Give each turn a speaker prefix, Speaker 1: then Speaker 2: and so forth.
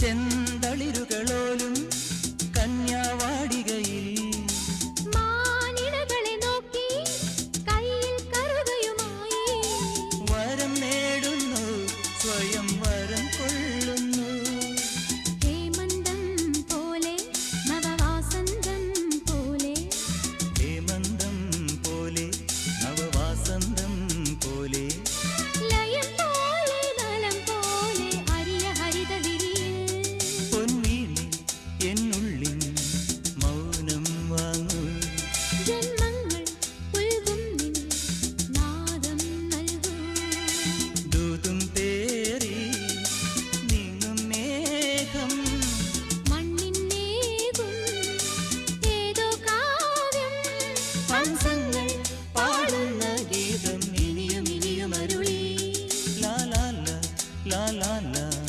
Speaker 1: ചെന്തളിരുകളോലും കന്യാവാടികയിൽ
Speaker 2: മാനിടകളെ നോക്കി കയ്യിൽ കറുകയുമായി.
Speaker 1: വരം നേടുന്നു സ്വയം la la la.